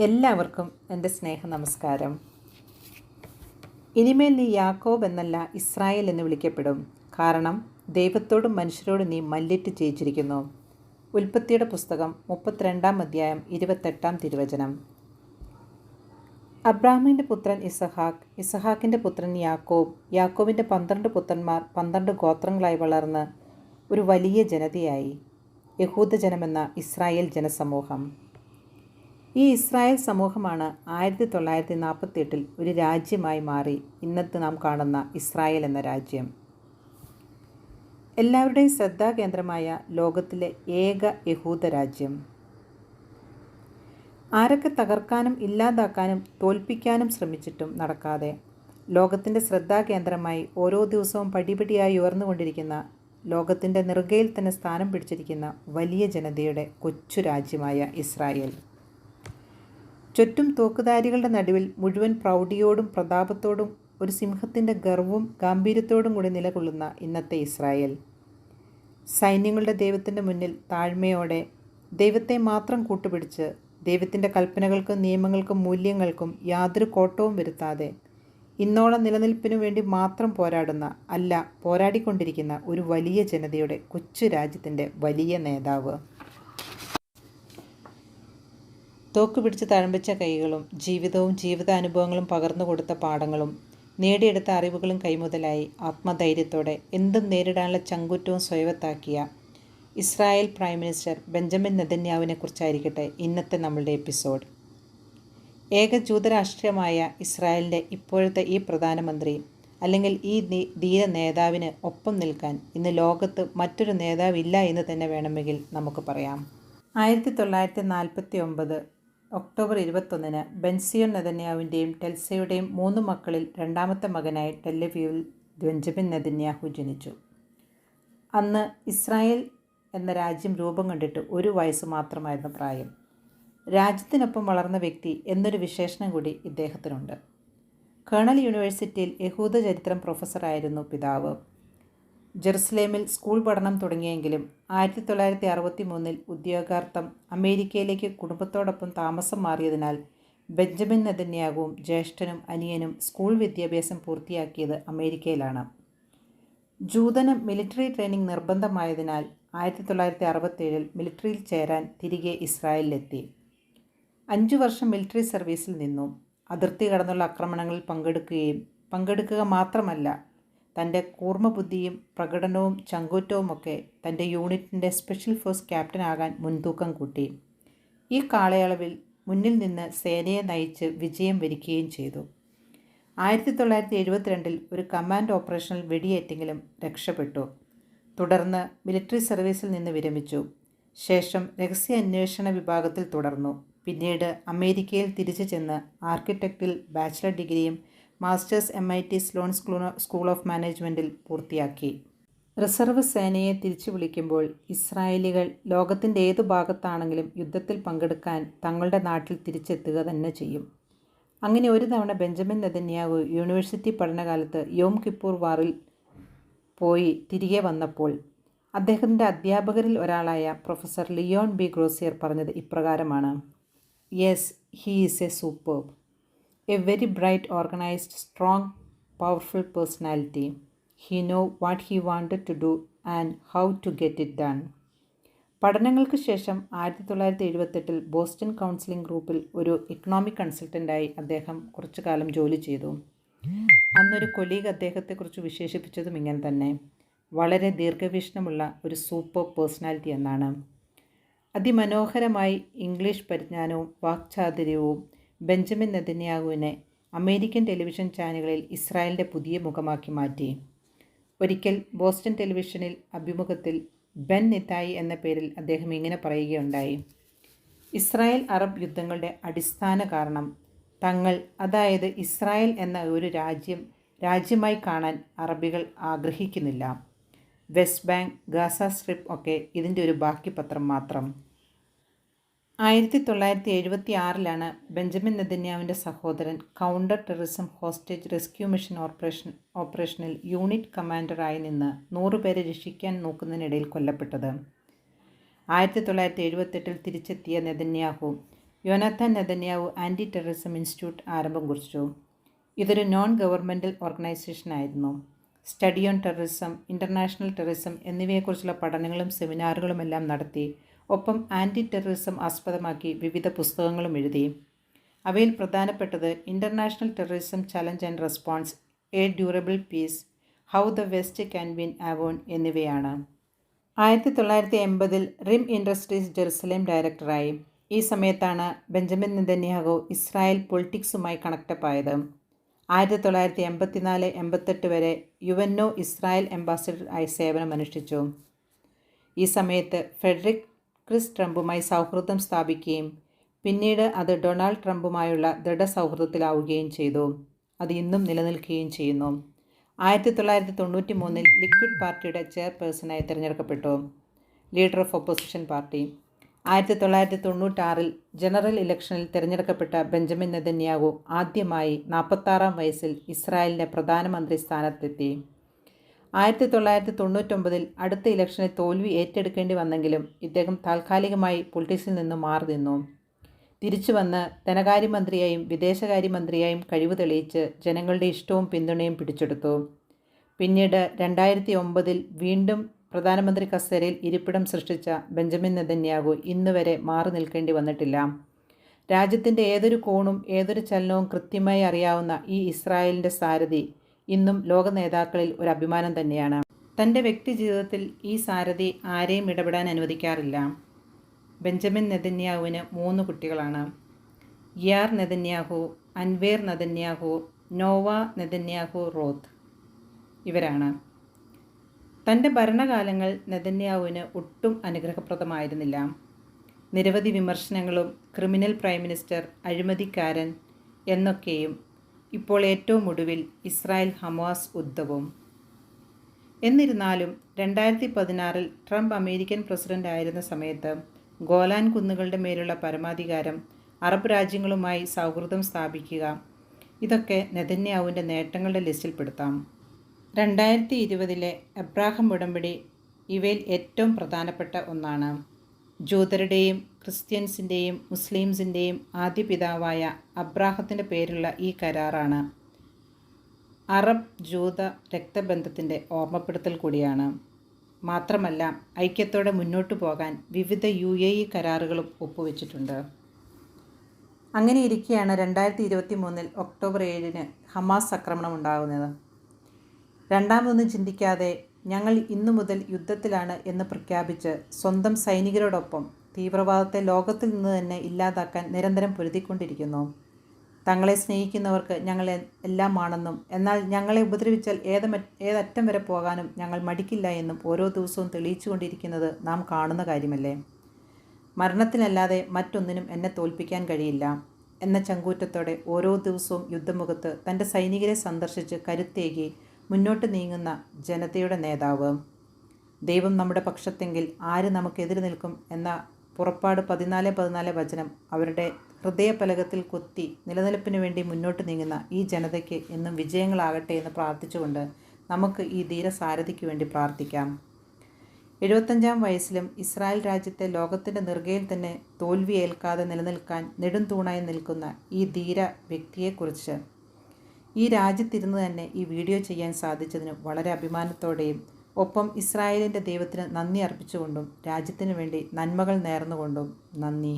എല്ലാവർക്കും എന്റെ സ്നേഹ നമസ്കാരം. ഇനിമേൽ നീ യാക്കോബ് എന്നല്ല ഇസ്രായേൽ എന്ന് വിളിക്കപ്പെടും. കാരണം ദൈവത്തോടും മനുഷ്യരോടും നീ മല്ലിട്ട് ജയിച്ചിരിക്കുന്നു. ഉൽപ്പത്തിയുടെ പുസ്തകം മുപ്പത്തിരണ്ടാം അധ്യായം ഇരുപത്തെട്ടാം തിരുവചനം. അബ്രാഹിമിന്റെ പുത്രൻ ഇസഹാക്ക് ഇസഹാക്കിന്റെ പുത്രൻ യാക്കോബ് യാക്കോബിന്റെ പന്ത്രണ്ട് പുത്രന്മാർ പന്ത്രണ്ട് ഗോത്രങ്ങളായി വളർന്ന് ഒരു വലിയ ജനതയായി. യഹൂദ ജനമെന്ന ഇസ്രായേൽ ജനസമൂഹം. ഈ ഇസ്രായേൽ സമൂഹമാണ് ആയിരത്തി തൊള്ളായിരത്തി നാൽപ്പത്തി എട്ടിൽ ഒരു രാജ്യമായി മാറി. ഇന്നത്തെ നാം കാണുന്ന ഇസ്രായേൽ എന്ന രാജ്യം. എല്ലാവരുടെയും ശ്രദ്ധാകേന്ദ്രമായ ലോകത്തിലെ ഏക യഹൂദ രാജ്യം. ആരൊക്കെ തകർക്കാനും ഇല്ലാതാക്കാനും തോൽപ്പിക്കാനും ശ്രമിച്ചിട്ടും നടക്കാതെ ലോകത്തിന്റെ ശ്രദ്ധാകേന്ദ്രമായി ഓരോ ദിവസവും പടിപടിയായി ഉയർന്നുകൊണ്ടിരിക്കുന്ന ലോകത്തിന്റെ നെറുകയിൽ തന്നെ സ്ഥാനം പിടിച്ചിരിക്കുന്ന വലിയ ജനതയുടെ കൊച്ചു രാജ്യമായ ഇസ്രായേൽ. ചുറ്റും തോക്കുധാരികളുടെ നടുവിൽ മുഴുവൻ പ്രൗഢിയോടും പ്രതാപത്തോടും ഒരു സിംഹത്തിന്റെ ഗർവും ഗാംഭീര്യത്തോടും കൂടി നിലകൊള്ളുന്ന ഇന്നത്തെ ഇസ്രായേൽ. സൈന്യങ്ങളുടെ ദൈവത്തിന്റെ മുന്നിൽ താഴ്മയോടെ ദൈവത്തെ മാത്രം കൂട്ടുപിടിച്ച് ദൈവത്തിന്റെ കൽപ്പനകൾക്കും നിയമങ്ങൾക്കും മൂല്യങ്ങൾക്കും യാതൊരു കോട്ടവും വരുത്താതെ ഇന്നോളം നിലനിൽപ്പിനു വേണ്ടി മാത്രം പോരാടുന്ന അല്ല പോരാടിക്കൊണ്ടിരിക്കുന്ന ഒരു വലിയ ജനതയുടെ കൊച്ചു രാജ്യത്തിന്റെ വലിയ നേതാവ്. തോക്ക് പിടിച്ച് തഴമ്പിച്ച കൈകളും ജീവിതവും ജീവിതാനുഭവങ്ങളും പകർന്നു കൊടുത്ത പാഠങ്ങളും നേടിയെടുത്ത അറിവുകളും കൈമുതലായി ആത്മധൈര്യത്തോടെ എന്തും നേരിടാനുള്ള ചങ്കുറ്റവും സ്വയവത്താക്കിയ ഇസ്രായേൽ പ്രൈം മിനിസ്റ്റർ ബെഞ്ചമിൻ നെതന്യാവിനെ കുറിച്ചായിരിക്കട്ടെ ഇന്നത്തെ നമ്മളുടെ എപ്പിസോഡ്. ഏക ജൂതരാഷ്ട്രീയമായ ഇസ്രായേലിന്റെ ഇപ്പോഴത്തെ ഈ പ്രധാനമന്ത്രി അല്ലെങ്കിൽ ഈ ധീര നേതാവിന് ഒപ്പം നിൽക്കാൻ ഇന്ന് ലോകത്ത് മറ്റൊരു നേതാവില്ല എന്ന് തന്നെ വേണമെങ്കിൽ നമുക്ക് പറയാം. ആയിരത്തി തൊള്ളായിരത്തി നാൽപ്പത്തി ഒമ്പത് ഒക്ടോബർ ഇരുപത്തൊന്നിന് ബെൻസിയോൺ നെതന്യാവിന്റെയും ടെൽസയുടെയും മൂന്ന് മക്കളിൽ രണ്ടാമത്തെ മകനായി ടെല്ലവ്യൂവിൽ ബെഞ്ചമിൻ നെതന്യാഹു ജനിച്ചു. അന്ന് ഇസ്രായേൽ എന്ന രാജ്യം രൂപം കണ്ടിട്ട് ഒരു വയസ്സ് മാത്രമായിരുന്നു പ്രായം. രാജ്യത്തിനൊപ്പം വളർന്ന വ്യക്തി എന്നൊരു വിശേഷണം കൂടി ഇദ്ദേഹത്തിനുണ്ട്. കേണൽ യൂണിവേഴ്സിറ്റിയിൽ യഹൂദ ചരിത്രം പ്രൊഫസറായിരുന്നു പിതാവ്. ജെറുസലേമിൽ സ്കൂൾ പഠനം തുടങ്ങിയെങ്കിലും ആയിരത്തി തൊള്ളായിരത്തി അറുപത്തി മൂന്നിൽ ഉദ്യോഗാർത്ഥം അമേരിക്കയിലേക്ക് കുടുംബത്തോടൊപ്പം താമസം മാറിയതിനാൽ ബെഞ്ചമിൻ നെതന്യാകുവും ജ്യേഷ്ഠനും അനിയനും സ്കൂൾ വിദ്യാഭ്യാസം പൂർത്തിയാക്കിയത് അമേരിക്കയിലാണ്. ജൂതന് മിലിറ്ററി ട്രെയിനിങ് നിർബന്ധമായതിനാൽ ആയിരത്തി തൊള്ളായിരത്തി അറുപത്തേഴിൽ മിലിറ്ററിയിൽ ചേരാൻ തിരികെ ഇസ്രായേലിലെത്തി. അഞ്ചു വർഷം മിലിറ്ററി സർവീസിൽ നിന്നും അതിർത്തി കടന്നുള്ള ആക്രമണങ്ങളിൽ പങ്കെടുക്കുകയും പങ്കെടുക്കുക മാത്രമല്ല തന്റെ കൂർമ്മബുദ്ധിയും പ്രകടനവും ചങ്കൂറ്റവുമൊക്കെ തന്റെ യൂണിറ്റിന്റെ സ്പെഷ്യൽ ഫോഴ്സ് ക്യാപ്റ്റനാകാൻ മുൻതൂക്കം കൂട്ടി. ഈ കാലയളവിൽ മുന്നിൽ നിന്ന് സേനയെ നയിച്ച് വിജയം വരിക്കുകയും ചെയ്തു. ആയിരത്തി തൊള്ളായിരത്തി എഴുപത്തിരണ്ടിൽ ഒരു കമാൻഡ് ഓപ്പറേഷനിൽ വെടിയേറ്റെങ്കിലും രക്ഷപ്പെട്ടു. തുടർന്ന് മിലിറ്ററി സർവീസിൽ നിന്ന് വിരമിച്ചു. ശേഷം രഹസ്യ അന്വേഷണ വിഭാഗത്തിൽ തുടർന്നു. പിന്നീട് അമേരിക്കയിൽ തിരിച്ചു ചെന്ന് ആർക്കിടെക്റ്റിൽ ബാച്ചിലർ ഡിഗ്രിയും masters M I T Sloan school of മാനേജ്മെന്റിൽ പൂർത്തിയാക്കി. റിസർവ് സേനയെ തിരിച്ചു വിളിക്കുമ്പോൾ ഇസ്രായേലികൾ ലോകത്തിന്റെ ഏതു ഭാഗത്താണെങ്കിലും യുദ്ധത്തിൽ പങ്കെടുക്കാൻ തങ്ങളുടെ നാട്ടിൽ തിരിച്ചെത്തുക തന്നെ ചെയ്യും. അങ്ങനെ ഒരു തവണ ബെഞ്ചമിൻ നെതന്യാഹു യൂണിവേഴ്സിറ്റി പഠനകാലത്ത് യോം കിപ്പൂർ വാറിൽ പോയി തിരികെ വന്നപ്പോൾ അദ്ദേഹത്തിന്റെ അധ്യാപകരിൽ ഒരാളായ പ്രൊഫസർ ലിയോൺ ബി ഗ്രോസിയർ പറഞ്ഞത് ഇപ്രകാരമാണ്. Yes he is a super a very bright organized strong powerful personality he know what he wanted to do and how to get it done പഠനങ്ങൾക്ക് ശേഷം ആയിരത്തി തൊള്ളായിരത്തി എഴുപത്തെട്ടിൽ ബോസ്റ്റൺ കൗൺസിലിംഗ് ഗ്രൂപ്പിൽ ഒരു ഇക്കണോമിക് കൺസൾട്ടന്റായി അദ്ദേഹം കുറച്ചു കാലം ജോലി ചെയ്തു. അന്നൊരു കൊലീഗ് അദ്ദേഹത്തെക്കുറിച്ച് വിശേഷിപ്പിച്ചതും ഇങ്ങനെ തന്നെ. വളരെ ദീർഘവീക്ഷണമുള്ള ഒരു സൂപ്പർ പേഴ്സണാലിറ്റി എന്നാണ്. അതിമനോഹരമായി ഇംഗ്ലീഷ് പരിജ്ഞാനവും വാക്ചാതുര്യവും ബെഞ്ചമിൻ നെതന്യാഹുവിനെ അമേരിക്കൻ ടെലിവിഷൻ ചാനലുകളിൽ ഇസ്രായേലിന്റെ പുതിയ മുഖമാക്കി മാറ്റി. ഒരിക്കൽ ബോസ്റ്റൺ ടെലിവിഷനിൽ അഭിമുഖത്തിൽ ബെൻ നിതായി എന്ന പേരിൽ അദ്ദേഹം ഇങ്ങനെ പറയുകയുണ്ടായി. ഇസ്രായേൽ അറബ് യുദ്ധങ്ങളുടെ അടിസ്ഥാന കാരണം തങ്ങൾ അതായത് ഇസ്രായേൽ എന്ന ഒരു രാജ്യം രാജ്യമായി കാണാൻ അറബികൾ ആഗ്രഹിക്കുന്നില്ല. വെസ്റ്റ് ബാങ്ക് ഗാസ സ്ട്രിപ്പ് ഒക്കെ ഇതിന്റെ ഒരു ബാക്കി പത്രം മാത്രം. ആയിരത്തി തൊള്ളായിരത്തി എഴുപത്തി ആറിലാണ് ബെഞ്ചമിൻ നെതന്യാവിന്റെ സഹോദരൻ counter terrorism hostage rescue mission operation ഓപ്പറേഷനിൽ unit കമാൻഡറായി നിന്ന് നൂറുപേരെ രക്ഷിക്കാൻ നോക്കുന്നതിനിടയിൽ കൊല്ലപ്പെട്ടത്. ആയിരത്തി തൊള്ളായിരത്തി എഴുപത്തെട്ടിൽ തിരിച്ചെത്തിയ Netanyahu Yonatan Netanyahu anti terrorism institute ആരംഭം കുറിച്ചു. ഇതൊരു non governmental ഓർഗനൈസേഷനായിരുന്നു study on terrorism international terrorism എന്നിവയെക്കുറിച്ചുള്ള പഠനങ്ങളും സെമിനാറുകളുമെല്ലാം നടത്തി ഒപ്പം ആന്റി ടെററിസം ആസ്പദമാക്കി വിവിധ പുസ്തകങ്ങളും എഴുതി. അവയിൽ പ്രധാനപ്പെട്ടത് international terrorism challenge and response a durable peace how the west can win Avon എന്നിവയാണ്. ആയിരത്തി തൊള്ളായിരത്തി എൺപതിൽ റിം ഇൻഡസ്ട്രീസ് ജെറുസലേം ഡയറക്ടറായി. ഈ സമയത്താണ് ബെഞ്ചമിൻ നെതന്യാഹു ഇസ്രായേൽ പൊളിറ്റിക്സുമായി കണക്റ്റപ്പ് ആയത് ആയിരത്തി തൊള്ളായിരത്തി എൺപത്തിനാല് എൺപത്തെട്ട് വരെ യുവന്നോ ഇസ്രായേൽ അംബാസിഡർ ആയി സേവനമനുഷ്ഠിച്ചു. ഈ സമയത്ത് ഫെഡറിക് ക്രിസ് ട്രംപുമായി സൗഹൃദം സ്ഥാപിക്കുകയും പിന്നീട് അത് ഡൊണാൾഡ് ട്രംപുമായുള്ള ദൃഢസൗഹൃദത്തിലാവുകയും ചെയ്തു. അത് ഇന്നും നിലനിൽക്കുകയും ചെയ്യുന്നു. ആയിരത്തി തൊള്ളായിരത്തി തൊണ്ണൂറ്റി മൂന്നിൽ ലിക്വിഡ് പാർട്ടിയുടെ ചെയർപേഴ്സണായി തിരഞ്ഞെടുക്കപ്പെട്ടു. Leader of opposition party. ആയിരത്തി തൊള്ളായിരത്തി തൊണ്ണൂറ്റാറിൽ ജനറൽ ഇലക്ഷനിൽ തിരഞ്ഞെടുക്കപ്പെട്ട ബെഞ്ചമിൻ നെതന്യാഹു ആദ്യമായി നാൽപ്പത്താറാം വയസ്സിൽ ഇസ്രായേലിന്റെ പ്രധാനമന്ത്രി സ്ഥാനത്തെത്തി. ആയിരത്തി തൊള്ളായിരത്തി തൊണ്ണൂറ്റൊമ്പതിൽ അടുത്ത ഇലക്ഷനിൽ തോൽവി ഏറ്റെടുക്കേണ്ടി വന്നെങ്കിലും ഇദ്ദേഹം താൽക്കാലികമായി പൊളിറ്റിക്സിൽ നിന്ന് മാറി നിന്നു. തിരിച്ചു വന്ന് ധനകാര്യമന്ത്രിയായും വിദേശകാര്യമന്ത്രിയായും കഴിവ് തെളിയിച്ച് ജനങ്ങളുടെ ഇഷ്ടവും പിന്തുണയും പിടിച്ചെടുത്തു. പിന്നീട് രണ്ടായിരത്തി ഒമ്പതിൽ വീണ്ടും പ്രധാനമന്ത്രി കസേരയിൽ ഇരിപ്പിടം സൃഷ്ടിച്ച ബെഞ്ചമിൻ നെതന്യാഗു ഇന്നുവരെ മാറി നിൽക്കേണ്ടി വന്നിട്ടില്ല. രാജ്യത്തിന്റെ ഏതൊരു കോണും ഏതൊരു ചലനവും കൃത്യമായി അറിയാവുന്ന ഈ ഇസ്രായേലിന്റെ സാരഥി ഇന്നും ലോക നേതാക്കളിൽ ഒരു അഭിമാനം തന്നെയാണ്. തന്റെ വ്യക്തി ജീവിതത്തിൽ ഈ സാരഥി ആരെയും ഇടപെടാൻ അനുവദിക്കാറില്ല. ബെഞ്ചമിൻ നെതന്യാഹുവിന് മൂന്ന് കുട്ടികളാണ്. Yair Netanyahu Avner Netanyahu Noa Netanyahu Roth ഇവരാണ്. തന്റെ ഭരണകാലങ്ങൾ നെതന്യാഹുവിന് ഒട്ടും അനുഗ്രഹപ്രദമായിരുന്നില്ല. നിരവധി വിമർശനങ്ങളും ക്രിമിനൽ പ്രൈം മിനിസ്റ്റർ അഴിമതിക്കാരൻ എന്നൊക്കെയും ഇപ്പോൾ ഏറ്റവും ഒടുവിൽ ഇസ്രായേൽ ഹമാസ് ഉദ്ധവും എന്നിരുന്നാലും രണ്ടായിരത്തി പതിനാറിൽ ട്രംപ് അമേരിക്കൻ പ്രസിഡന്റ് ആയിരുന്ന സമയത്ത് ഗോലാൻ കുന്നുകളുടെ മേലുള്ള പരമാധികാരം അറബ് രാജ്യങ്ങളുമായി സൗഹൃദം സ്ഥാപിക്കുക ഇതൊക്കെ നെതന്യാവുവിന്റെ നേട്ടങ്ങളുടെ ലിസ്റ്റിൽപ്പെടുത്താം രണ്ടായിരത്തി ഇരുപതിലെ എബ്രാഹം ഉടമ്പടി ഇവയിൽ ഏറ്റവും പ്രധാനപ്പെട്ട ഒന്നാണ്. ജൂതരുടെയും ക്രിസ്ത്യൻസിന്റെയും മുസ്ലിംസിന്റെയും ആദ്യ പിതാവായ അബ്രാഹത്തിന്റെ പേരുള്ള ഈ കരാറാണ്. അറബ് ജൂത രക്തബന്ധത്തിന്റെ ഓർമ്മപ്പെടുത്തൽ കൂടിയാണ്. മാത്രമല്ല ഐക്യത്തോടെ മുന്നോട്ടു പോകാൻ വിവിധ യു എ ഇ കരാറുകളും ഒപ്പുവെച്ചിട്ടുണ്ട്. അങ്ങനെ ഇരിക്കെയാണ് രണ്ടായിരത്തി ഇരുപത്തി മൂന്നിൽ ഒക്ടോബർ ഏഴിന് ഹമാസ് ആക്രമണം ഉണ്ടാകുന്നത് രണ്ടാമതൊന്നും ചിന്തിക്കാതെ ഞങ്ങൾ ഇന്നു മുതൽ യുദ്ധത്തിലാണ് എന്ന് പ്രഖ്യാപിച്ച് സ്വന്തം സൈനികരോടൊപ്പം തീവ്രവാദത്തെ ലോകത്തിൽ നിന്ന് തന്നെ ഇല്ലാതാക്കാൻ നിരന്തരം പൊരുതിക്കൊണ്ടിരിക്കുന്നു. തങ്ങളെ സ്നേഹിക്കുന്നവർക്ക് ഞങ്ങൾ എല്ലാമാണെന്നും എന്നാൽ ഞങ്ങളെ ഉപദ്രവിച്ചാൽ ഏതമ ഏതറ്റം വരെ പോകാനും ഞങ്ങൾ മടിക്കില്ല എന്നും ഓരോ ദിവസവും തെളിയിച്ചുകൊണ്ടിരിക്കുന്നത് നാം കാണുന്ന കാര്യമല്ലേ? മരണത്തിനല്ലാതെ മറ്റൊന്നിനും എന്നെ തോൽപ്പിക്കാൻ കഴിയില്ല എന്ന ചങ്കൂറ്റത്തോടെ ഓരോ ദിവസവും യുദ്ധമുഖത്ത് തന്റെ സൈനികരെ സന്ദർശിച്ച് കരുത്തേകി മുന്നോട്ട് നീങ്ങുന്ന ജനതയുടെ നേതാവ്. ദൈവം നമ്മുടെ പക്ഷത്തെങ്കിൽ ആര് നമുക്കെതിരെ നിൽക്കും എന്ന പുറപ്പാട് പതിനാല് പതിനാല് വചനം അവരുടെ ഹൃദയപലകത്തിൽ കൊത്തി നിലനിൽപ്പിന് വേണ്ടി മുന്നോട്ട് നീങ്ങുന്ന ഈ ജനതയ്ക്ക് എന്നും വിജയങ്ങളാകട്ടെ എന്ന് പ്രാർത്ഥിച്ചുകൊണ്ട് നമുക്ക് ഈ ധീരസാരഥിക്ക് വേണ്ടി പ്രാർത്ഥിക്കാം. എഴുപത്തഞ്ചാം വയസ്സിലും ഇസ്രായേൽ രാജ്യത്തെ ലോകത്തിന്റെ നെറുകയിൽ തന്നെ തോൽവി ഏൽക്കാതെ നിലനിൽക്കാൻ നെടും തൂണായി നിൽക്കുന്ന ഈ ധീര വ്യക്തിയെക്കുറിച്ച് ഈ രാജ്യത്തിരുന്ന് തന്നെ ഈ വീഡിയോ ചെയ്യാൻ സാധിച്ചതിന് വളരെ അഭിമാനത്തോടെയും ഒപ്പം ഇസ്രായേലിന്റെ ദൈവത്തിന് നന്ദി അർപ്പിച്ചുകൊണ്ടും രാജ്യത്തിനു വേണ്ടി നന്മകൾ നേർന്നുകൊണ്ടും നന്ദി.